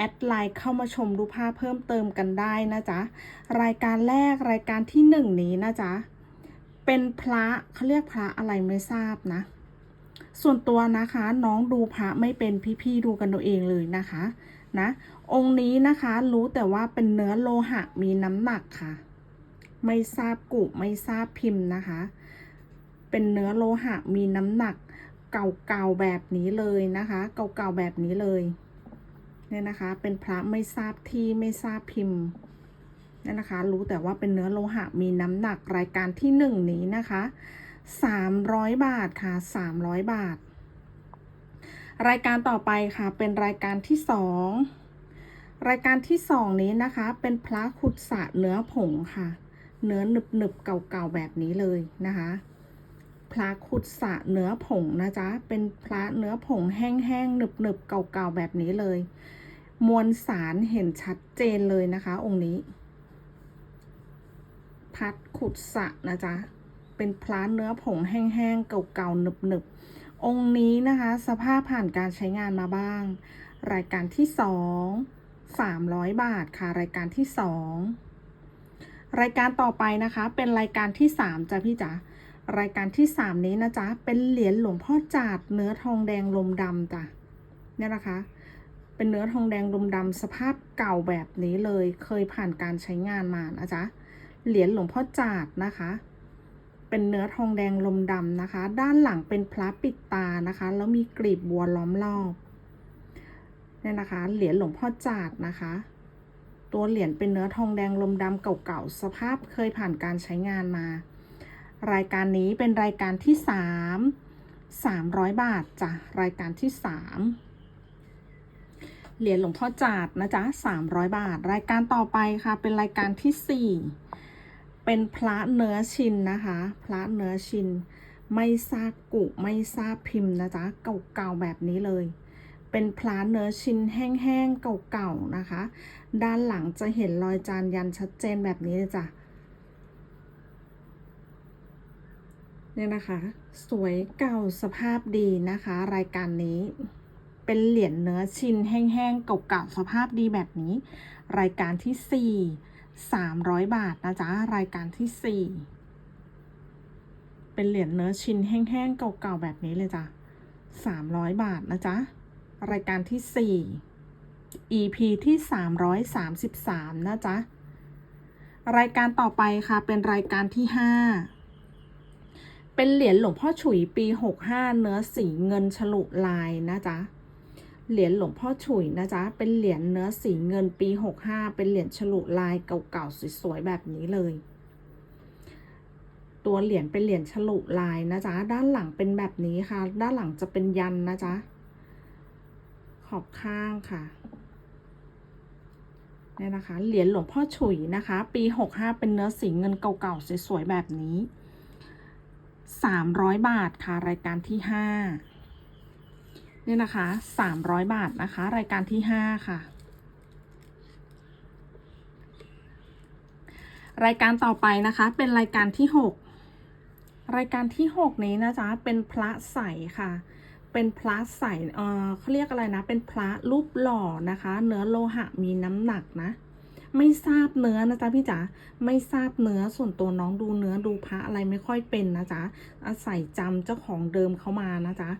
แอดไลน์เข้ามาชมรูปภาพเพิ่มเติมกันได้นะจ๊ะ รายการแรกรายการที่หนึ่งนี้นะจ๊ะ เป็นพระเขาเรียกพระอะไรไม่ทราบนะ ส่วนตัวนะคะน้องดูพระไม่เป็นพี่ๆดูกันตัวเองเลยนะคะนะ องค์นี้นะคะรู้แต่ว่าเป็นเนื้อโลหะมีน้ำหนักค่ะ ไม่ทราบกุไม่ทราบพิมพ์นะคะ เป็นเนื้อโลหะมีน้ำหนักเก่าๆแบบนี้เลยนะคะ เก่าๆแบบนี้เลย เนี่ยนะคะ เป็นพระไม่ทราบที่ไม่ทราบพิมพ์เนี่ยนะคะ รู้แต่ว่าเป็นเนื้อโลหะมีน้ำหนักรายการที่หนึ่งนี้นะคะสามร้อยบาทค่ะสามร้อยบาท รายการต่อไปค่ะ เป็นรายการที่สองรายการที่สองนี้นะคะ เป็นพระขุดสะเนื้อผงค่ะ เนื้อหนึบหนึบเก่าๆแบบนี้เลยนะคะ พระขุดสะเนื้อผงนะจ๊ะ เป็นพระเนื้อผงแห้งๆหนึบๆเก่าๆแบบนี้เลย มวลสารเห็นชัดเจนเลยนะคะ องค์นี้ พัดขุดสะนะจ๊ะ เป็นพระเนื้อผงแห้งๆ เก่าๆหนึบๆ องค์นี้นะคะ สภาพผ่านการใช้งานมาบ้าง รายการที่สองสามร้อยบาทค่ะ รายการที่สองรายการต่อไปนะคะ เป็นรายการที่สามจ้ะพี่จ๋ารายการที่สามนี้นะจ๊ะ เป็นเหรียญหลวงพ่อจาดเนื้อทองแดงลมดำจ้ะเนี่ยนะคะ เป็นเนื้อทองแดงลมดำสภาพเก่าแบบนี้เลย เคยผ่านการใช้งานมานะจ๊ะ เหรียญหลวงพ่อจาดนะคะ เป็นเนื้อทองแดงลมดำนะคะ ด้านหลังเป็นพระปิดตานะคะ แล้วมีกลีบบัวล้อมรอบเนี่ยนะคะ เหรียญหลวงพ่อจาดนะคะ ตัวเหรียญเป็นเนื้อทองแดงลมดำเก่าๆ สภาพเคยผ่านการใช้งานมา รายการนี้เป็นรายการที่สามสามร้อยบาทจ้ะ รายการที่สาม เหรียญหลวงพ่อจาดนะจ๊ะสามร้อยบาท รายการต่อไปค่ะ เป็นรายการที่สี่เป็นพระเนื้อชินนะคะ พระเนื้อชิน ไม่ทราบกุไม่ทราบพิมพ์นะจ๊ะเก่าๆแบบนี้เลย เป็นพระเนื้อชินแห้งๆเก่าๆนะคะ ด้านหลังจะเห็นรอยจานยันชัดเจนแบบนี้เลยจ้ะเนี่ยนะคะ สวยเก่าสภาพดีนะคะ รายการนี้ เป็นเหรียญเนื้อชิ้นแห้งๆเก่าๆสภาพดีแบบนี้ รายการที่สี่สามร้อยบาทนะจ๊ะรายการที่สี่เป็นเหรียญเนื้อชิ้นแห้งๆเก่าๆแบบนี้เลยจ้ะสามร้อยบาทนะจ๊ะรายการที่สี่ EP ที่สามร้อยสามสิบสามนะจ๊ะรายการต่อไปค่ะเป็นรายการที่ห้าเป็นเหรียญหลวงพ่อฉุยปี 65 เนื้อสีเงินฉลุลายนะจ๊ะ เหรียญหลวงพ่อฉุยนะจ๊ะ เป็นเหรียญเนื้อสีเงินปี 65 เป็นเหรียญฉลุลายเก่าๆสวยๆแบบนี้เลย ตัวเหรียญเป็นเหรียญฉลุลายนะจ๊ะ ด้านหลังเป็นแบบนี้ค่ะ ด้านหลังจะเป็นยันนะจ๊ะ ขอบข้างค่ะเนี่ยนะคะ เหรียญหลวงพ่อฉุยนะคะ ปี 65 เป็นเนื้อสีเงินเก่าๆสวยๆแบบนี้สามร้อยบาทค่ะ รายการที่ห้า นี่นะคะสามร้อยบาทนะคะ รายการที่ห้าค่ะ รายการต่อไปนะคะเป็นรายการที่หกรายการที่หกนี้นะจ๊ะเป็นพระใสค่ะ เป็นพระใสเออเขาเรียกอะไรนะ เป็นพระรูปหล่อนะคะ เนื้อโลหะมีน้ำหนักนะ ไม่ทราบเนื้อนะจ๊ะพี่จ๋าไม่ทราบเนื้อส่วนตัวน้องดูเนื้อดูพระอะไรไม่ค่อยเป็นนะจ๊ะอาศัยจำเจ้าของเดิมเขามานะจ๊ะ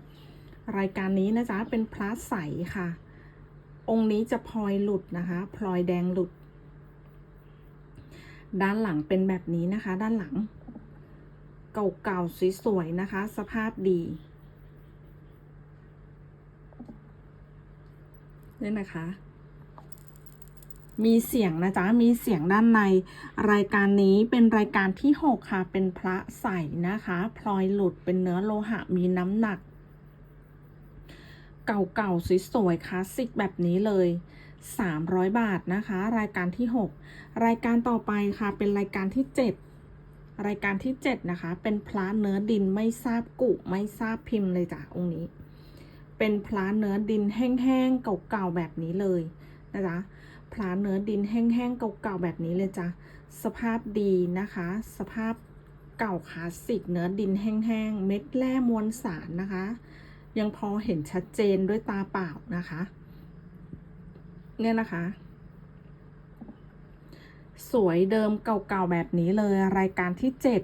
รายการนี้นะจ๊ะเป็นพระใสค่ะ องค์นี้จะพลอยหลุดนะคะ พลอยแดงหลุด ด้านหลังเป็นแบบนี้นะคะ ด้านหลัง เก่าๆสวยๆนะคะ สภาพดีนี่นะคะ มีเสียงนะจ๊ะ มีเสียงด้านใน รายการนี้เป็นรายการที่หกค่ะ เป็นพระใสนะคะ พลอยหลุด เป็นเนื้อโลหะ มีน้ำหนัก เก่าๆสวยๆคลาสสิกแบบนี้เลย 300 บาทนะคะ รายการที่ 6 รายการต่อไปค่ะเป็นรายการที่ 7 รายการที่ 7 นะคะ เป็นพระเนื้อดินไม่ทราบกุไม่ทราบพิมพ์เลยจ้ะองค์นี้ เป็นพระเนื้อดินแห้งๆเก่าๆแบบนี้เลยนะจ๊ะพลาเนื้อดินแห้งๆเก่าๆแบบนี้เลยจ้ะสภาพดีนะคะ สภาพเก่าคลาสสิกเนื้อดินแห้งๆเม็ดแร่มวลสารนะคะ ยังพอเห็นชัดเจนด้วยตาเปล่านะคะ เนี่ยนะคะ สวยเดิมเก่าๆแบบนี้เลยรายการที่เจ็ด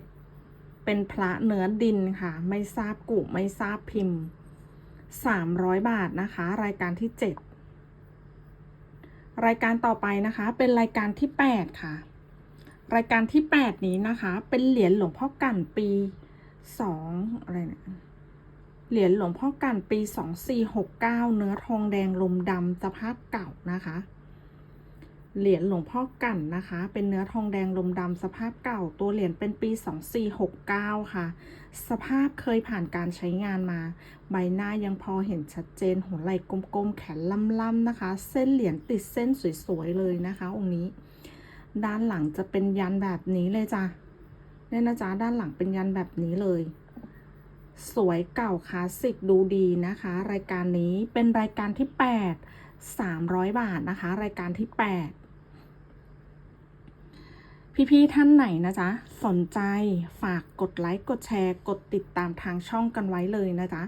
เป็นพระเนื้อดินค่ะ ไม่ทราบกุไม่ทราบพิมพ์สามร้อยบาทนะคะ รายการที่เจ็ดรายการต่อไปนะคะ เป็นรายการที่แปดค่ะ รายการที่แปดนี้นะคะ เป็นเหรียญหลวงพ่อกั่นปีสองอะไรเนี่ย เหรียญหลวงพ่อกันปีสองสี่หกเก้าเนื้อทองแดงลมดำสภาพเก่านะคะ เหรียญหลวงพ่อกันนะคะ เป็นเนื้อทองแดงลมดำสภาพเก่า ตัวเหรียญเป็นปี 2469 ค่ะ สภาพเคยผ่านการใช้งานมา ใบหน้ายังพอเห็นชัดเจน หัวไหล่กลมๆ แขนล่ำๆนะคะ เส้นเหรียญติดเส้นสวยๆ เลยนะคะองค์นี้ ด้านหลังจะเป็นยันแบบนี้เลยจ้ะเนี่ยนะจ๊ะด้านหลังเป็นยันแบบนี้เลย สวยเก่าคลาสสิกดูดีนะคะ รายการนี้เป็นรายการที่ 8 300 บาทนะคะ รายการที่ 8 พี่ๆท่านไหนนะจ๊ะ สนใจฝากกดไลค์กดแชร์ กดติดตามทางช่องกันไว้เลยนะจ๊ะ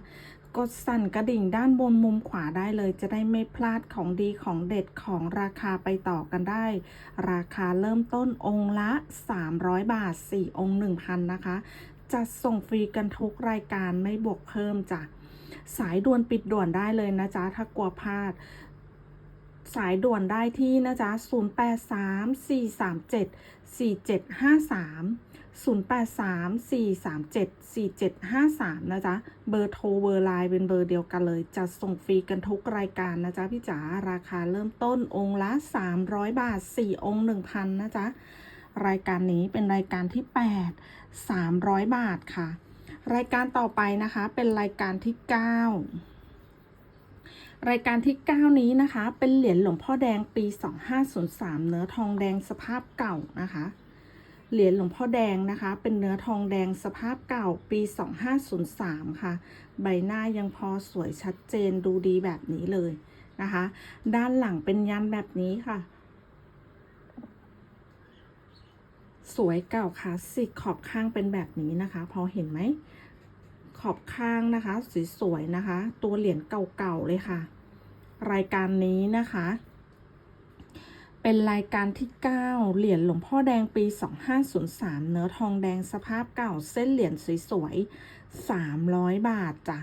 กดสั่นกระดิ่งด้านบนมุมขวาได้เลย จะได้ไม่พลาดของดีของเด็ดของราคาไปต่อกันได้ ราคาเริ่มต้นองค์ละ 300 บาท 4 องค์ 1,000 นะคะ จัดส่งฟรีกันทุกรายการไม่บวกเพิ่มจ้ะสายด่วนปิดด่วนได้เลยนะจ๊ะ ถ้ากลัวพลาด สายด่วนได้ที่นะจ๊ะ 083 437 4753 083 437 4753 นะจ๊ะ เบอร์โทรเบอร์ไลน์เป็นเบอร์เดียวกันเลยจะส่งฟรีกันทุกรายการนะจ๊ะพี่จ๋า ราคาเริ่มต้นองค์ละ 300 บาท 4 องค์ 1,000 นะจ๊ะ รายการนี้เป็นรายการที่ 8 300 บาทค่ะ รายการต่อไปนะคะเป็นรายการที่ 9 รายการที่ 9 นี้นะคะ เป็นเหรียญหลวงพ่อแดงปี 2503 เนื้อทองแดงสภาพเก่านะคะ เหรียญหลวงพ่อแดงนะคะ เป็นเนื้อทองแดงสภาพเก่าปี 2503 ค่ะ ใบหน้ายังพอสวยชัดเจนดูดีแบบนี้เลยนะคะ ด้านหลังเป็นยันแบบนี้ค่ะ สวยเก่าคลาสสิกขอบข้างเป็นแบบนี้นะคะ พอเห็นไหมขอบข้างนะคะสวยๆนะคะ ตัวเหรียญเก่าๆเลยค่ะ รายการนี้นะคะ เป็นรายการที่ 9 เหรียญหลวงพ่อแดงปี 2503 เนื้อทองแดงสภาพเก่าเส้นเหรียญสวยๆ300 บาทจ้ะ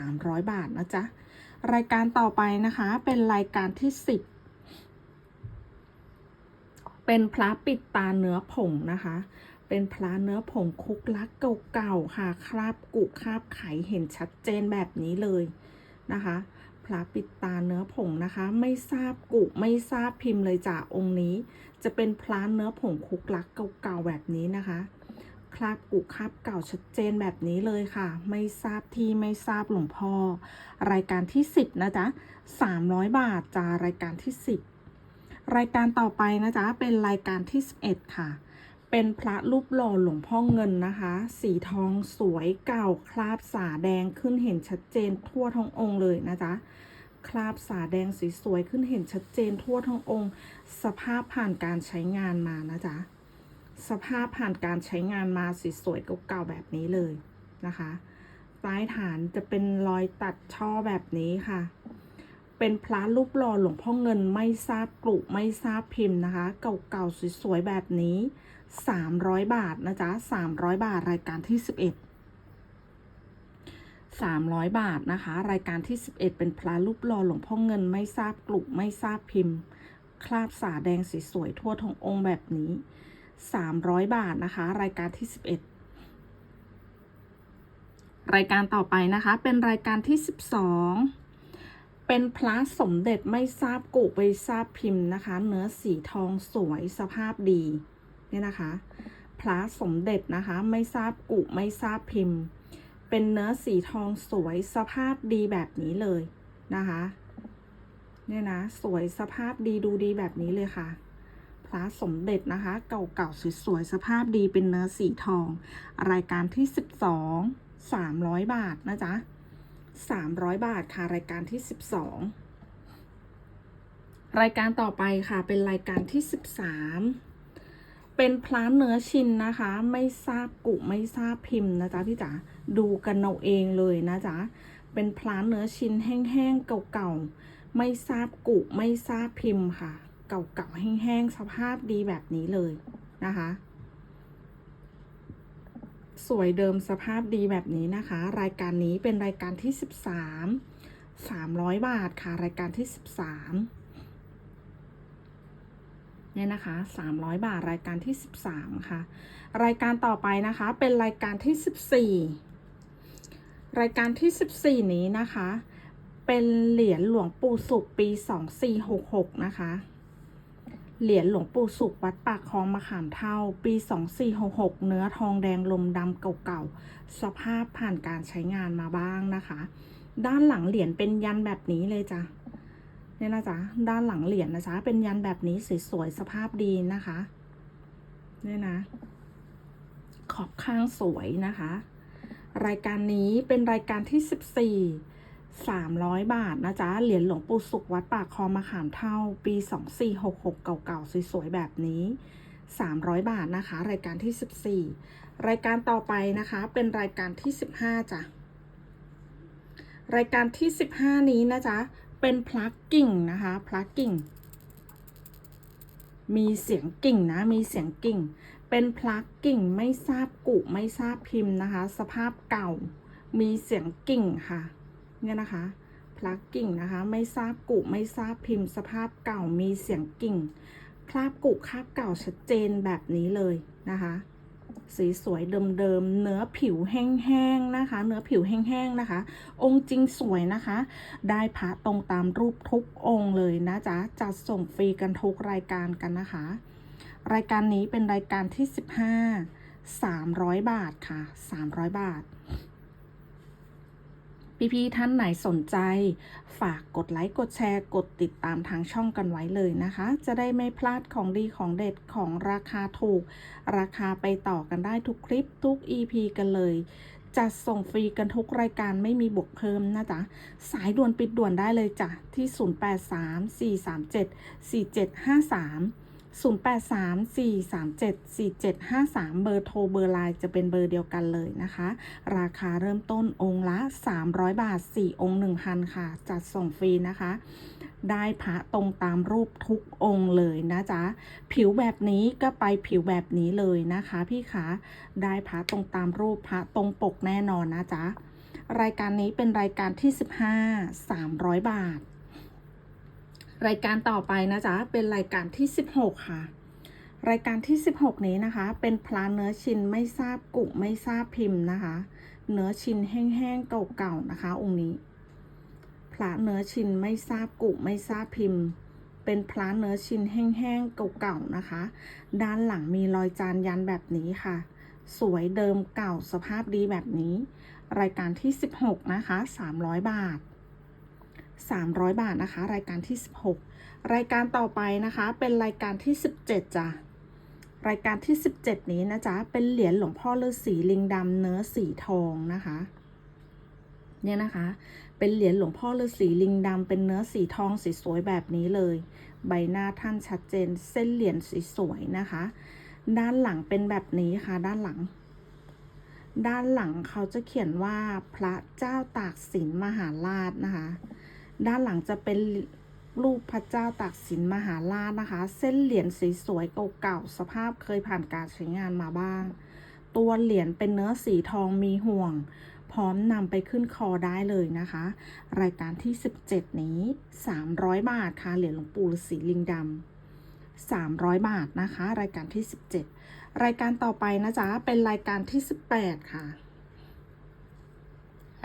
300 บาทนะจ๊ะรายการต่อไปนะคะเป็นรายการที่ 10 เป็นพระปิดตาเนื้อผงนะคะ เป็นพระเนื้อผงคุกลักเก่าๆค่ะ คราบกุคราบไขเห็นชัดเจนแบบนี้เลยนะคะพระปิดตาเนื้อผงนะคะ ไม่ทราบกุไม่ทราบพิมพ์เลยจ้ะองค์นี้ จะเป็นพระเนื้อผงคุกลักเก่าๆแบบนี้นะคะ คราบกุคราบเก่าชัดเจนแบบนี้เลยค่ะ ไม่ทราบที่ไม่ทราบหลวงพ่อ รายการที่ 10 นะจ๊ะ300 บาทจ้ารายการที่ 10 รายการต่อไปนะจ๊ะเป็นรายการที่ 11 ค่ะ เป็นพระรูปหล่อหลวงพ่อเงินนะคะ สีทองสวยเก่าคราบสาแดงขึ้นเห็นชัดเจนทั่วทั้งองค์เลยนะจ๊ะคราบสาแดงสสวยขึ้นเห็นชัดเจนทั่วทั้งองค์ สภาพผ่านการใช้งานมานะจ๊ะสภาพผ่านการใช้งานมาสสวยเก่าๆแบบนี้เลยนะคะใต้ฐานจะเป็นรอยตัดช่อแบบนี้ค่ะ เป็นพระรูปหล่อหลวงพ่อเงินไม่ทราบกลุไม่ทราบพิมพ์นะคะ เก่าๆสวยๆแบบนี้ 300 บาทนะจ๊ะ 300 บาทรายการที่ 11 300 บาทนะคะ รายการที่ 11 เป็นพระรูปหล่อหลวงพ่อเงินไม่ทราบกลุไม่ทราบพิมพ์ คราบสาแดงสีสวยทั่วทั้งองค์แบบนี้ 300 บาทนะคะ รายการที่ 11 รายการต่อไปนะคะเป็นรายการที่ 12 เป็นพระสมเด็จไม่ทราบกุไม่ทราบพิมพ์นะคะ เนื้อสีทองสวยสภาพดีเนี่ยนะคะพระสมเด็จนะคะไม่ทราบกุไม่ทราบพิมพ์ เป็นเนื้อสีทองสวยสภาพดีแบบนี้เลยนะคะเนี่ยนะสวยสภาพดีดูดีแบบนี้เลยค่ะพระสมเด็จนะคะ เก่าๆสวยๆสภาพดีเป็นเนื้อสีทอง รายการที่ 12 300 บาทนะจ๊ะ 300 บาทค่ะรายการที่ 12 รายการต่อไปค่ะ เป็นรายการที่ 13 เป็นพลาเนื้อชินนะคะ ไม่ทราบกุไม่ทราบพิมพ์นะจ๊ะพี่จ๋าดูกันเอาเองเลยนะจ๊ะเป็นพลาเนื้อชินแห้งๆเก่าๆไม่ทราบกุไม่ทราบพิมพ์ค่ะ เก่าๆแห้งๆสภาพดีแบบนี้เลยนะคะ สวยเดิมสภาพดีแบบนี้นะคะ รายการนี้เป็นรายการที่ 13 300 บาทค่ะ รายการที่ 13เนี่ยนะคะ 300 บาทรายการที่ 13 ค่ะ รายการต่อไปนะคะเป็นรายการที่ 14 รายการที่ 14 นี้นะคะ เป็นเหรียญหลวงปู่สุขปี 2466 นะคะ เหรียญหลวงปู่สุขวัดปากคลองมะขามเท่า ปี 2466 เนื้อทองแดงลมดำเก่าๆ สภาพผ่านการใช้งานมาบ้างนะคะ ด้านหลังเหรียญเป็นยันแบบนี้เลยจ้ะเนี่ยนะจ๊ะด้านหลังเหรียญนะจ๊ะเป็นยันแบบนี้สวยๆสภาพดีนะคะเนี่ยนะ ขอบข้างสวยนะคะ รายการนี้เป็นรายการที่ 14 300 บาทนะจ๊ะ เหรียญหลวงปู่สุขวัดปากคลองมะขามเท่า ปี 2466 เก่าๆ สวยๆ แบบนี้ 300 บาทนะคะ รายการที่ 14 รายการต่อไปนะคะ เป็นรายการที่ 15จ้ะ รายการที่ 15 นี้นะจ๊ะ เป็นพลักกิ่งนะคะ พลักกิ่ง มีเสียงกิ่งนะ มีเสียงกิ่ง เป็นพลักกิ่งไม่ทราบกุไม่ทราบพิมพ์นะคะ สภาพเก่า มีเสียงกิ่งค่ะ เนี่ยนะคะพลักกิ่งนะคะ ไม่ทราบกุไม่ทราบพิมพ์สภาพเก่ามีเสียงกิ่ง คราบกุคราบเก่าชัดเจนแบบนี้เลยนะคะ สีสวยเดิมๆเนื้อผิวแห้งๆนะคะ เนื้อผิวแห้งๆนะคะ องค์จริงสวยนะคะ ได้พระตรงตามรูปทุกองค์เลยนะจ๊ะจัดส่งฟรีกันทุกรายการกันนะคะ รายการนี้เป็นรายการที่ 15 300 บาทค่ะ 300 บาท พี่ๆท่านไหนสนใจ ฝากกดไลค์กดแชร์ กดติดตามทางช่องกันไว้เลยนะคะ จะได้ไม่พลาดของดีของเด็ดของราคาถูก ราคาไปต่อกันได้ทุกคลิปทุก EP กันเลยจัดส่งฟรีกันทุกรายการไม่มีบวกเพิ่มนะจ๊ะ สายด่วนปิดด่วนได้เลยจ้ะ ที่ 0834374753 0834374753 เบอร์โทรเบอร์ไลน์จะเป็นเบอร์เดียวกันเลยนะคะ ราคาเริ่มต้นองค์ละ 300 บาท 4 องค์ 1,000 ค่ะ จัดส่งฟรีนะคะ ได้พระตรงตามรูปทุกองค์เลยนะจ๊ะ ผิวแบบนี้ก็ไปผิวแบบนี้เลยนะคะ พี่คะ ได้พระตรงตามรูปพระตรงปกแน่นอนนะจ๊ะ รายการนี้เป็นรายการที่ 15 300 บาท รายการต่อไปนะจ๊ะ เป็นรายการที่ 16 ค่ะ รายการที่ 16 นี้นะคะ เป็นพลาเนื้อชินไม่ทราบกุไม่ทราบพิมพ์นะคะ เนื้อชินแห้งๆเก่าๆนะคะ องค์นี้ พระเนื้อชินไม่ทราบกุไม่ทราบพิมพ์ เป็นพระเนื้อชินแห้งๆเก่าๆนะคะ ด้านหลังมีรอยจานยันแบบนี้ค่ะ สวยเดิมเก่าสภาพดีแบบนี้ รายการที่ 16 นะคะ 300 บาท 300 บาทนะคะ รายการที่ 16 รายการต่อไปนะคะ เป็นรายการที่ 17จ้ะรายการที่ 17 นี้นะจ๊ะ เป็นเหรียญหลวงพ่อฤาษีลิงดำเนื้อสีทองนะคะ เนี่ยนะคะ เป็นเหรียญหลวงพ่อฤาษีลิงดำเป็นเนื้อสีทองสีสวยแบบนี้เลย ใบหน้าท่านชัดเจนเส้นเหรียญสีสวยนะคะ ด้านหลังเป็นแบบนี้ค่ะ ด้านหลัง ด้านหลังเขาจะเขียนว่าพระเจ้าตากสินมหาราชนะคะ ด้านหลังจะเป็นรูปพระเจ้าตากสินมหาราชนะคะ เส้นเหรียญสีสวยเก่าๆสภาพเคยผ่านการใช้งานมาบ้าง ตัวเหรียญเป็นเนื้อสีทองมีห่วง พร้อมนำไปขึ้นคอได้เลยนะคะ รายการที่ 17 นี้ 300 บาทค่ะเหรียญหลวงปู่ฤาษีลิงดำ300 บาทนะคะ รายการที่ 17 รายการต่อไปนะจ๊ะเป็นรายการที่ 18 ค่ะ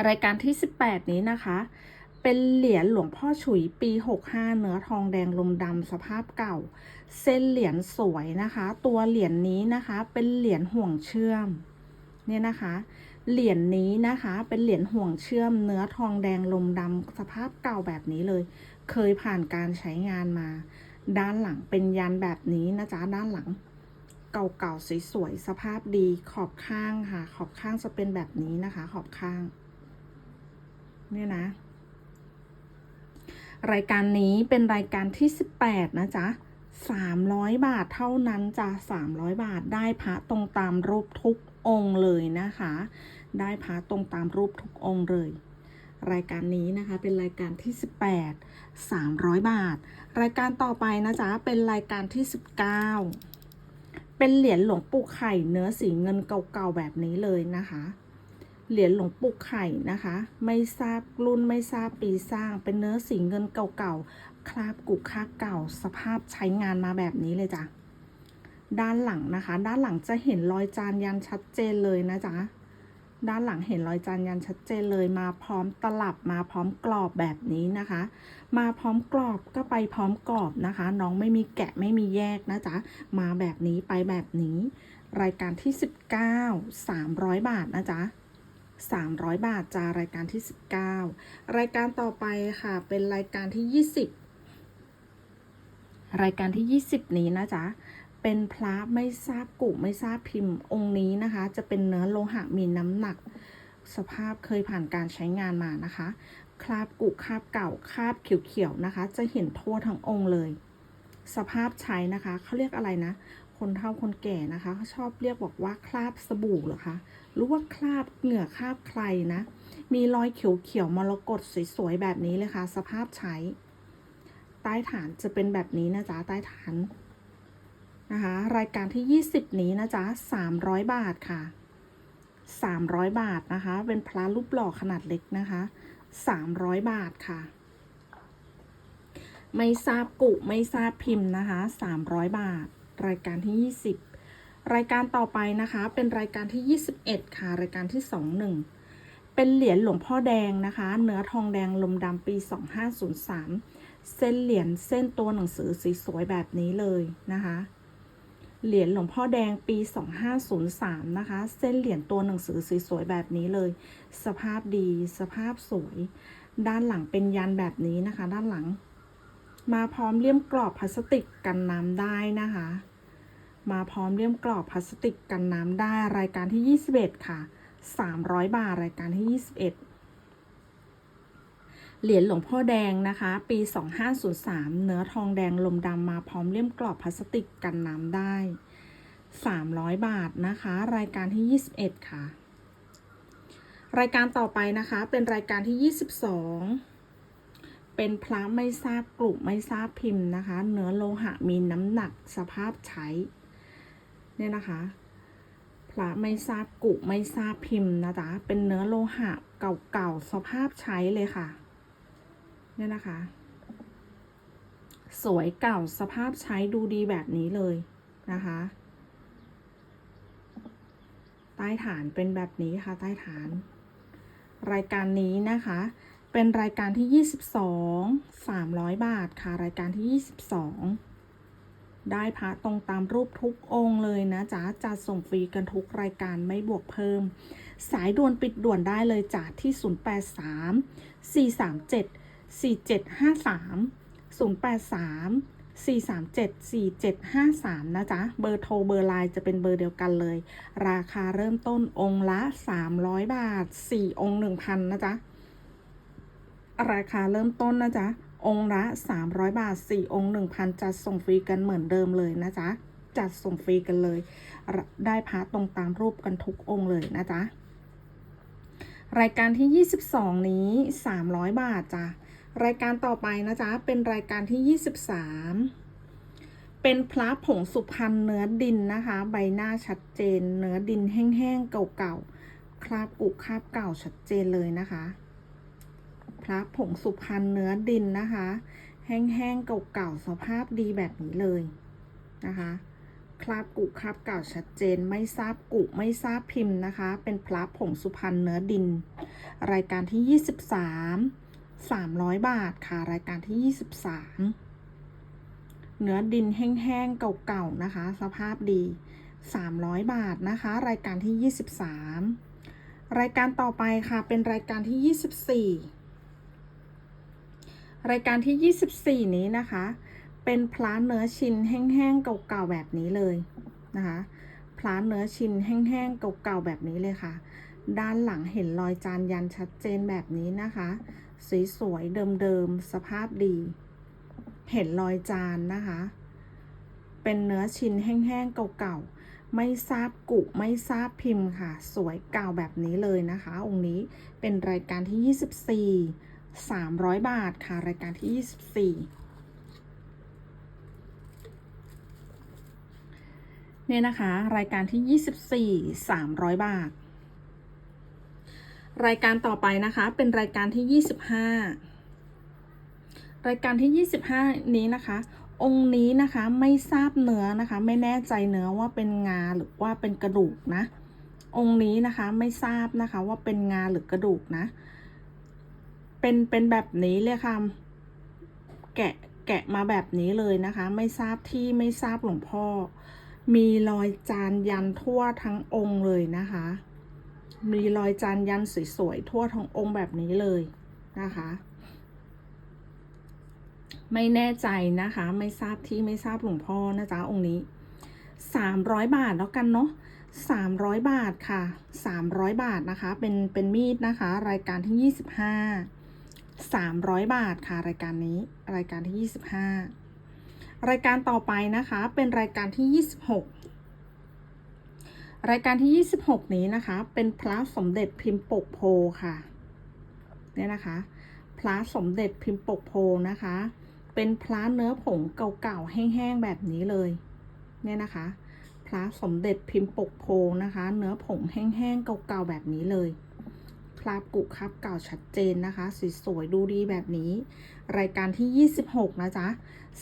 รายการที่ 18 นี้นะคะ เป็นเหรียญหลวงพ่อฉุยปี 65 เนื้อทองแดงลมดำสภาพเก่า เส้นเหรียญสวยนะคะ ตัวเหรียญนี้นะคะ เป็นเหรียญห่วงเชื่อม เนี่ยนะคะ เหรียญนี้นะคะ เป็นเหรียญห่วงเชื่อม เนื้อทองแดงลมดำสภาพเก่าแบบนี้เลย เคยผ่านการใช้งานมา ด้านหลังเป็นยันแบบนี้นะจ๊ะด้านหลัง เก่าๆสวยๆสภาพดีขอบข้างค่ะ ขอบข้างจะเป็นแบบนี้นะคะ ขอบข้าง เนี่ยนะ รายการนี้เป็นรายการที่ 18 นะจ๊ะ 300 บาทเท่านั้นจ้ะ300 บาทได้พระตรงตามรูปทุกองค์เลยนะคะ ได้พระตรงตามรูปทุกองค์เลย รายการนี้นะคะเป็นรายการที่ 18 300 บาท รายการต่อไปนะจ๊ะเป็นรายการที่ 19 เป็นเหรียญหลวงปู่ไข่เนื้อสีเงินเก่าๆแบบนี้เลยนะคะ เหรียญหลวงปู่ไข่นะคะ ไม่ทราบรุ่นไม่ทราบปีสร้าง เป็นเนื้อสีเงินเก่าๆ คราบกุค่าเก่า สภาพใช้งานมาแบบนี้เลยจ้ะ ด้านหลังนะคะ ด้านหลังจะเห็นรอยจานยันชัดเจนเลยนะจ๊ะ ด้านหลังเห็นรอยจานยันชัดเจนเลย มาพร้อมตลับมาพร้อมกรอบแบบนี้นะคะ มาพร้อมกรอบก็ไปพร้อมกรอบนะคะ น้องไม่มีแกะไม่มีแยกนะจ๊ะ มาแบบนี้ไปแบบนี้ รายการที่ 19 300 บาทนะจ๊ะ 300 บาทจ้ารายการที่ 19 รายการต่อไปค่ะ เป็นรายการที่ 20 รายการที่ 20 นี้นะจ๊ะเป็นพระไม่ทราบกุไม่ทราบพิมพ์องค์นี้นะคะ จะเป็นเนื้อโลหะมีน้ำหนัก สภาพเคยผ่านการใช้งานมานะคะ คราบกุคราบเก่าคราบเขียวๆนะคะ จะเห็นทั่วทั้งองค์เลย สภาพใช้นะคะเขาเรียกอะไรนะ คนเฒ่าคนแก่นะคะเขาชอบเรียกบอกว่าคราบสบู่เหรอคะ หรือว่าคราบเหงื่อคราบใครนะ มีรอยเขียวๆมรกตสวยๆแบบนี้เลยค่ะ สภาพใช้ ใต้ฐานจะเป็นแบบนี้นะจ๊ะใต้ฐานนะคะรายการที่ 20 นี้นะจ๊ะ300 บาทค่ะ 300 บาทนะคะ เป็นพระรูปหล่อขนาดเล็กนะคะ 300 บาทค่ะ ไม่ทราบกุไม่ทราบพิมพ์นะคะ 300 บาท รายการที่ 20 รายการต่อไปนะคะ เป็นรายการที่ 21 ค่ะ รายการที่ 21 เป็นเหรียญหลวงพ่อแดงนะคะ เนื้อทองแดงลมดำปี 2503 เส้นเหรียญเส้นตัวหนังสือสีสวยแบบนี้เลยนะคะ เหรียญหลวงพ่อแดงปี 2503 นะคะ เส้นเหรียญตัวหนังสือสีสวยแบบนี้เลย สภาพดี สภาพสวย ด้านหลังเป็นยันแบบนี้นะคะ ด้านหลัง มาพร้อมเลี่ยมกรอบพลาสติกกันน้ำได้นะคะ มาพร้อมเลี่ยมกรอบพลาสติกกันน้ำได้รายการที่ 21 ค่ะ 300 บาทรายการที่ 21 เหรียญหลวงพ่อแดงนะคะ ปี 2503 เนื้อทองแดงลมดำมาพร้อมเลี่ยมกรอบพลาสติกกันน้ำได้ 300 บาทนะคะ รายการที่ 21 ค่ะ รายการต่อไปนะคะเป็นรายการที่ 22เป็นพระไม่ทราบกลุ่มไม่ทราบพิมพ์นะคะ เนื้อโลหะมีน้ำหนักสภาพใช้ เนี่ยนะคะพระไม่ทราบกุไม่ทราบพิมพ์นะจ๊ะเป็นเนื้อโลหะเก่าๆสภาพใช้เลยค่ะ เนี่ยนะคะ สวยเก่าสภาพใช้ดูดีแบบนี้เลยนะคะ ใต้ฐานเป็นแบบนี้ค่ะใต้ฐาน รายการนี้นะคะ เป็นรายการที่ 22 300 บาทค่ะ รายการที่ 22 ได้พระตรงตามรูปทุกองค์เลยนะจ๊ะจัดส่งฟรีกันทุกรายการไม่บวกเพิ่ม สายด่วนปิดด่วนได้เลยจ้ะที่ 083 437 4753 083 437 4753 นะจ๊ะ เบอร์โทรเบอร์ไลน์จะเป็นเบอร์เดียวกันเลย ราคาเริ่มต้นองค์ละ 300 บาท 4 องค์ 1,000 นะจ๊ะ ราคาเริ่มต้นนะจ๊ะ องค์ละ 300 บาท 4 องค์ 1,000 จัดส่งฟรีกันเหมือนเดิมเลยนะจ๊ะ จัดส่งฟรีกันเลย ได้พระตรงตามรูปกันทุกองค์เลยนะจ๊ะ รายการที่ 22 นี้ 300 บาทจ้ะ รายการต่อไปนะจ๊ะ เป็นรายการที่ 23เป็นพระผงสุพรรณเนื้อดินนะคะ ใบหน้าชัดเจน เนื้อดินแห้งๆเก่าๆคราบกุคราบเก่าชัดเจนเลยนะคะ พระผงสุพรรณเนื้อดินนะคะ แห้งๆเก่าๆสภาพดีแบบนี้เลยนะคะคราบกุคราบเก่าชัดเจนไม่ทราบกุไม่ทราบพิมพ์นะคะ เป็นพระผงสุพรรณเนื้อดิน รายการที่ 23 300 บาทค่ะ รายการที่ 23 เนื้อดินแห้งๆเก่าๆนะคะ สภาพดี 300 บาทนะคะ รายการที่ 23 รายการต่อไปค่ะเป็นรายการที่ 24 รายการที่ 24 นี้นะคะ เป็นพลาเนื้อชิ้นแห้งๆเก่าๆแบบนี้เลยนะคะพลาเนื้อชิ้นแห้งๆเก่าๆแบบนี้เลยค่ะ ด้านหลังเห็นรอยจานยันชัดเจนแบบนี้นะคะ สวยๆเดิมๆสภาพดี เห็นรอยจานนะคะ เป็นเนื้อชิ้นแห้งๆเก่าๆไม่ทราบกุไม่ทราบพิมพ์ค่ะ สวยเก่าแบบนี้เลยนะคะ องค์นี้เป็นรายการที่ 24 300 บาทค่ะ รายการที่ 24 เนี่ยนะคะ รายการที่ 24 300 บาท รายการต่อไปนะคะเป็นรายการที่ 25 รายการที่ 25 นี้นะคะ องค์นี้นะคะไม่ทราบเนื้อนะคะ ไม่แน่ใจเนื้อว่าเป็นงาหรือว่าเป็นกระดูกนะ องค์นี้นะคะไม่ทราบนะคะว่าเป็นงาหรือกระดูกนะ เป็นเป็นแบบนี้เลยค่ะ แกะแกะมาแบบนี้เลยนะคะ ไม่ทราบที่ไม่ทราบหลวงพ่อ มีรอยจานยันทั่วทั้งองค์เลยนะคะ มีรอยจานยันสวยๆทั่วทั้งองค์แบบนี้เลยนะคะ ไม่แน่ใจนะคะ ไม่ทราบที่ไม่ทราบหลวงพ่อนะจ๊ะองค์นี้สามร้อยบาทแล้วกันเนาะสามร้อยบาทค่ะสามร้อยบาทนะคะ เป็นเป็นมีดนะคะ รายการที่ยี่สิบห้า สามร้อยบาทค่ะรายการนี้รายการที่ยี่สิบห้ารายการต่อไปนะคะเป็นรายการที่ยี่สิบหกรายการที่ยี่สิบหกนี้นะคะ เป็นพระสมเด็จพิมพ์ปกโพค่ะเนี่ยนะคะพระสมเด็จพิมพ์ปกโพนะคะ เป็นพระเนื้อผงเก่าๆแห้งๆแบบนี้เลยเนี่ยนะคะพระสมเด็จพิมพ์ปกโพนะคะ เนื้อผงแห้งๆเก่าๆแบบนี้เลย ราบกุครับเก่าชัดเจนนะคะ สวยๆดูดีแบบนี้ รายการที่ 26 นะจ๊ะ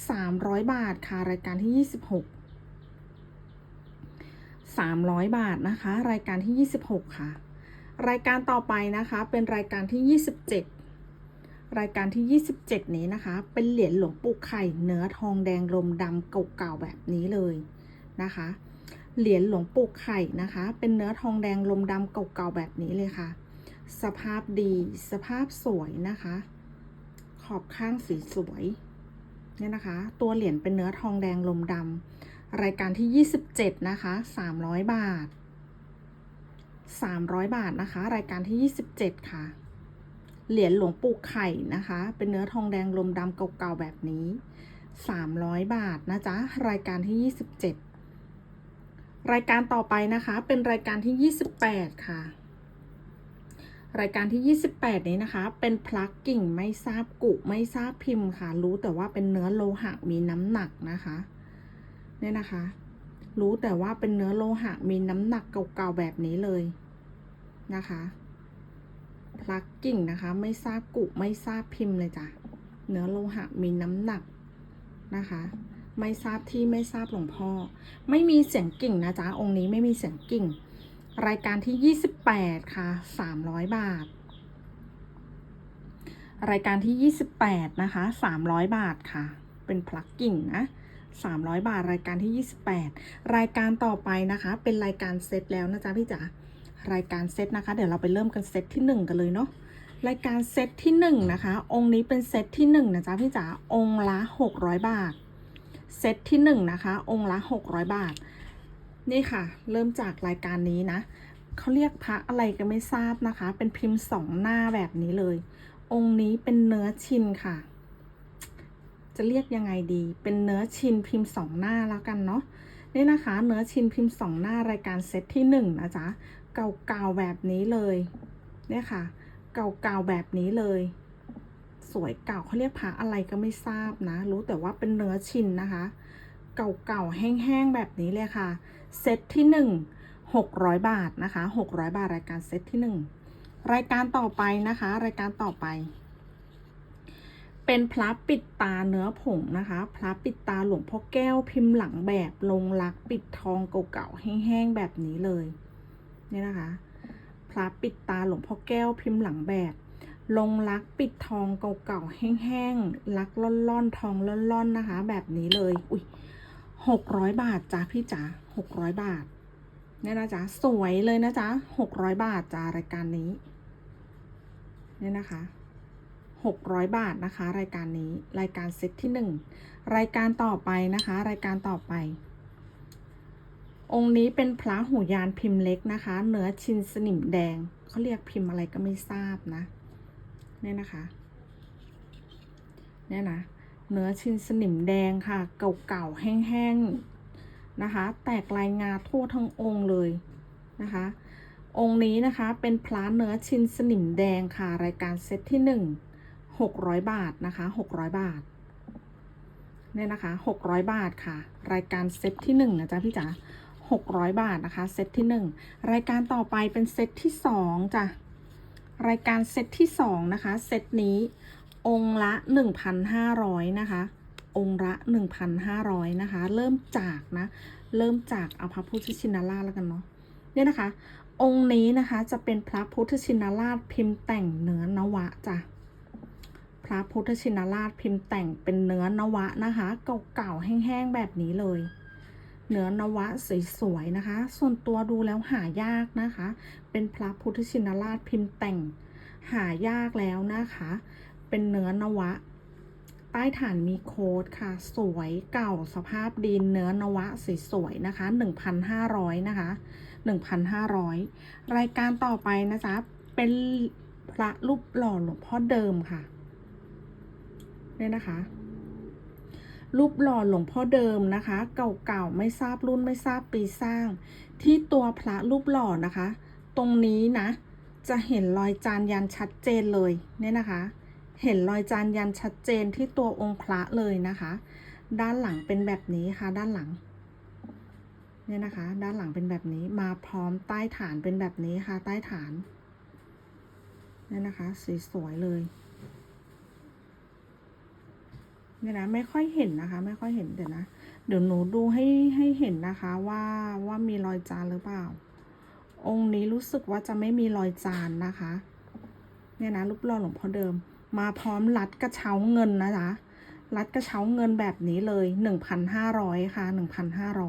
300 บาทค่ะ รายการที่ 26 300 บาทนะคะ รายการที่ 26 ค่ะ รายการต่อไปนะคะเป็นรายการที่ 27 รายการที่ 27 นี้นะคะ เป็นเหรียญหลวงปู่ไข่เนื้อทองแดงลมดำเก่าๆแบบนี้เลยนะคะเหรียญหลวงปู่ไข่นะคะ เป็นเนื้อทองแดงลมดำเก่าๆแบบนี้เลยค่ะ สภาพดี สภาพสวยนะคะ ขอบข้างสีสวยเนี่ยนะคะ ตัวเหรียญเป็นเนื้อทองแดงลมดำรายการที่ 27 นะคะ300 บาท 300 บาทนะคะ รายการที่ 27 ค่ะ เหรียญหลวงปู่ไข่นะคะ เป็นเนื้อทองแดงลมดำเก่าๆแบบนี้ 300 บาทนะจ๊ะ รายการที่ 27 รายการต่อไปนะคะ เป็นรายการที่ 28 ค่ะ รายการที่ 28 นี้นะคะ เป็นพลักกิ่งไม่ทราบกุไม่ทราบพิมพ์ค่ะ รู้แต่ว่าเป็นเนื้อโลหะมีน้ำหนักนะคะเนี่ยนะคะ รู้แต่ว่าเป็นเนื้อโลหะมีน้ำหนักเก่าๆแบบนี้เลยนะคะพลักกิ่งนะคะ ไม่ทราบกุไม่ทราบพิมพ์เลยจ้ะเนื้อโลหะมีน้ำหนักนะคะ ไม่ทราบที่ไม่ทราบหลวงพ่อ ไม่มีเสียงกิ่งนะจ๊ะองค์นี้ไม่มีเสียงกิ่ง รายการที่ 28 ค่ะ 300 บาท รายการที่ 28 นะคะ 300 บาทค่ะ เป็นพลักกิ่งนะ300 บาท รายการที่ 28 รายการต่อไปนะคะ เป็นรายการเซตแล้วนะจ๊ะพี่จ๋ารายการเซตนะคะ เดี๋ยวเราไปเริ่มกันเซตที่ 1 กันเลยเนาะรายการเซตที่1นะคะ องค์นี้เป็นเซตที่1นะจ๊ะพี่จ๋าองค์ละ 600 บาท เซตที่1นะคะ องค์ละ 600 บาท นี่ค่ะ เริ่มจากรายการนี้นะเขาเรียกพระอะไรก็ไม่ทราบนะคะ เป็นพิมพ์สองหน้าแบบนี้เลย องค์นี้เป็นเนื้อชินค่ะ จะเรียกยังไงดี เป็นเนื้อชินพิมพ์สองหน้าแล้วกันเนาะนี่นะคะ เนื้อชินพิมพ์สองหน้ารายการเซตที่หนึ่งนะจ๊ะเก่าๆแบบนี้เลยเนี่ยค่ะ เก่าๆแบบนี้เลย สวยเก่าเขาเรียกพระอะไรก็ไม่ทราบนะ รู้แต่ว่าเป็นเนื้อชินนะคะ เก่าๆ แห้งๆ แบบนี้เลยค่ะ เซตที่หนึ่งหกร้อยบาทนะคะหกร้อยบาทรายการเซตที่หนึ่งรายการต่อไปนะคะ รายการต่อไป เป็นพระปิดตาเนื้อผงนะคะพระปิดตาหลวงพ่อแก้วพิมพ์หลังแบบลงรักปิดทองเก่าๆ แห้งๆ แบบนี้เลยนี่นะคะพระปิดตาหลวงพ่อแก้วพิมพ์หลังแบบ ลงรักปิดทองเก่าๆแห้งๆรักล่อนๆทองล่อนๆนะคะ แบบนี้เลย อุ้ย หกร้อยบาทจ้าพี่จ๋าหกร้อยบาทเนี่ยนะจ๊ะสวยเลยนะจ๊ะหกร้อยบาทจ้ารายการนี้ เนี่ยนะคะหกร้อยบาทนะคะ รายการนี้รายการเซตที่หนึ่งรายการต่อไปนะคะ รายการต่อไป องค์นี้เป็นพระหูยานพิมพ์เล็กนะคะ เนื้อชินสนิมแดงเขาเรียกพิมพ์อะไรก็ไม่ทราบนะ เนี่ยนะคะ เนี่ยนะ เนื้อชินสนิมแดงค่ะ เก่าๆ แห้งๆ นะคะ แตกลายงาทั่วทั้งองค์เลยนะคะ องค์นี้นะคะเป็นพระเนื้อชินสนิมแดงค่ะ รายการเซตที่หนึ่งหกร้อยบาทนะคะหกร้อยบาทเนี่ยนะคะหกร้อยบาทค่ะ รายการเซตที่หนึ่งนะจ๊ะพี่จ๋าหกร้อยบาทนะคะเซตที่หนึ่งรายการต่อไปเป็นเซตที่สองจ้ะรายการเซตที่สองนะคะเซตนี้ องค์ละหนึ่งพันห้าร้อยนะคะ องค์ละหนึ่งพันห้าร้อยนะคะ เริ่มจากนะ เริ่มจากเอาพระพุทธชินราชแล้วกันเนาะ เนี่ยนะคะ องค์นี้นะคะจะเป็นพระพุทธชินราชพิมพ์แต่งเนื้อนวะจ้ะ พระพุทธชินราชพิมพ์แต่งเป็นเนื้อนวะนะคะ เก่าๆแห้งๆแบบนี้เลยเนื้อนวะสวยๆนะคะ ส่วนตัวดูแล้วหายากนะคะ เป็นพระพุทธชินราชพิมพ์แต่งหายากแล้วนะคะ เป็นเนื้อนวะ ใต้ฐานมีโค้ดค่ะ สวยเก่าสภาพดีเนื้อนวะสวยๆนะคะ 1,500 นะคะ 1,500 รายการต่อไปนะจ๊ะ เป็นพระรูปหล่อหลวงพ่อเดิมค่ะเนี่ยนะคะ รูปหล่อหลวงพ่อเดิมนะคะ เก่าๆไม่ทราบรุ่นไม่ทราบปีสร้าง ที่ตัวพระรูปหล่อนะคะ ตรงนี้นะ จะเห็นรอยจานยันชัดเจนเลยเนี่ยนะคะ เห็นรอยจานยันชัดเจนที่ตัวองค์พระเลยนะคะ ด้านหลังเป็นแบบนี้ค่ะ ด้านหลัง เนี่ยนะคะ ด้านหลังเป็นแบบนี้มาพร้อมใต้ฐานเป็นแบบนี้ค่ะ ใต้ฐานเนี่ยนะคะสวยเลยเนี่ยนะไม่ค่อยเห็นนะคะ ไม่ค่อยเห็นเดี๋ยวนะเดี๋ยวหนูดูให้ให้เห็นนะคะว่าว่ามีรอยจานหรือเปล่า องค์นี้รู้สึกว่าจะไม่มีรอยจานนะคะ เนี่ยนะรูปหล่อหลวงพ่อเดิม มาพร้อมรัดกระเช้าเงินนะจ๊ะรัดกระเช้าเงินแบบนี้เลย 1,500 ค่ะ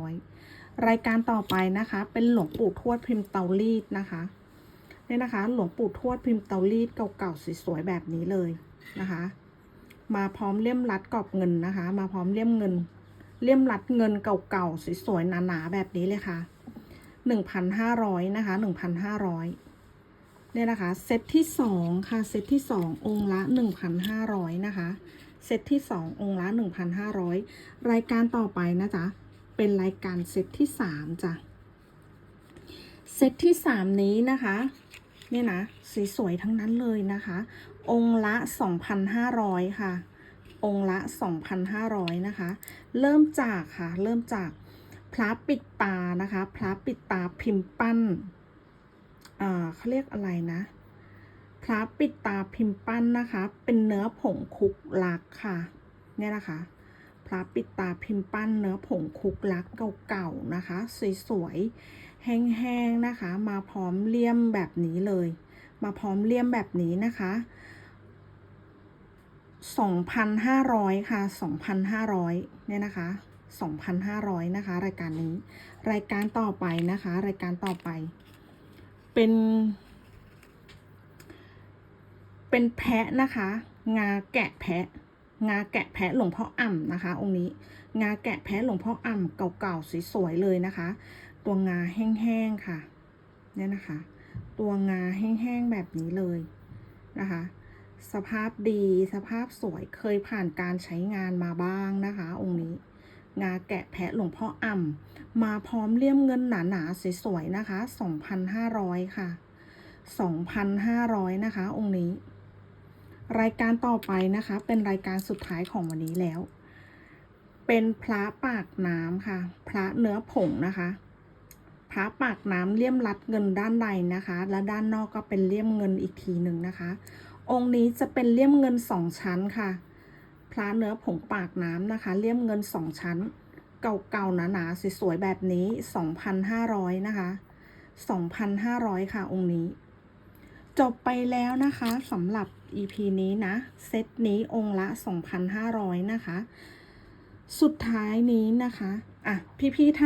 1,500 รายการต่อไปนะคะ เป็นหลวงปู่ทวดพิมพ์เตาลีดนะคะนี่นะคะ หลวงปู่ทวดพิมพ์เตาลีดเก่าๆสวยๆแบบนี้เลยนะคะ มาพร้อมเลี่ยมรัดกรอบเงินนะคะ มาพร้อมเลี่ยมเงิน เลี่ยมรัดเงินเก่าๆสวยๆหนาๆแบบนี้เลยค่ะ 1,500นะคะ1,500 เนี่ยนะคะ เซตที่สองค่ะ เซตที่สององค์ละหนึ่งพันห้าร้อยนะคะ เซตที่สององค์ละหนึ่งพันห้าร้อยรายการต่อไปนะจ๊ะ เป็นรายการเซตที่สามจ้ะ เซตที่สามนี้นะคะ เนี่ยนะสวยๆทั้งนั้นเลยนะคะ องค์ละสองพันห้าร้อยค่ะ องค์ละสองพันห้าร้อยนะคะ เริ่มจากค่ะ เริ่มจากพระปิดตานะคะ พระปิดตาพิมพ์ปั้น อ่าเขาเรียกอะไรนะ พระปิดตาพิมพ์ปั้นนะคะ เป็นเนื้อผงคุกลักค่ะ เนี่ยนะคะ พระปิดตาพิมพ์ปั้นเนื้อผงคุกลักเก่าๆนะคะ สวยๆ แห้งๆนะคะ มาพร้อมเลี่ยมแบบนี้เลย มาพร้อมเลี่ยมแบบนี้นะคะ2,500 ค่ะ 2,500 เนี่ยนะคะ 2,500 นะคะ รายการนี้ รายการต่อไปนะคะ รายการต่อไป เป็น เป็นแพะนะคะ งาแกะแพะ งาแกะแพะหลวงพ่ออ่ำนะคะ องค์นี้ งาแกะแพะหลวงพ่ออ่ำเก่าๆสวยๆเลยนะคะ ตัวงาแห้งๆค่ะ เนี่ยนะคะ ตัวงาแห้งๆแบบนี้เลยนะคะสภาพดีสภาพสวยเคยผ่านการใช้งานมาบ้างนะคะ องค์นี้ งาแกะแพะหลวงพ่ออ่ำมาพร้อมเลี่ยมเงินหนาๆสวยๆนะคะ 2,500 ค่ะ 2,500 นะคะ องค์นี้ รายการต่อไปนะคะ เป็นรายการสุดท้ายของวันนี้แล้ว เป็นพระปากน้ำค่ะ พระเนื้อผงนะคะพระปากน้ำเลี่ยมรัดเงินด้านในนะคะ และด้านนอกก็เป็นเลี่ยมเงินอีกทีหนึ่งนะคะ องค์นี้จะเป็นเลี่ยมเงินสองชั้นค่ะ พระเนื้อผงปากน้ำนะคะ เลี่ยมเงินสองชั้น เก่าๆหนาๆสวยๆแบบนี้ 2,500 นะคะ 2,500 ค่ะ องค์นี้ จบไปแล้วนะคะสำหรับ EP นี้นะ เซตนี้องค์ละ 2,500 นะคะ สุดท้ายนี้นะคะ อะ พี่ๆท่าน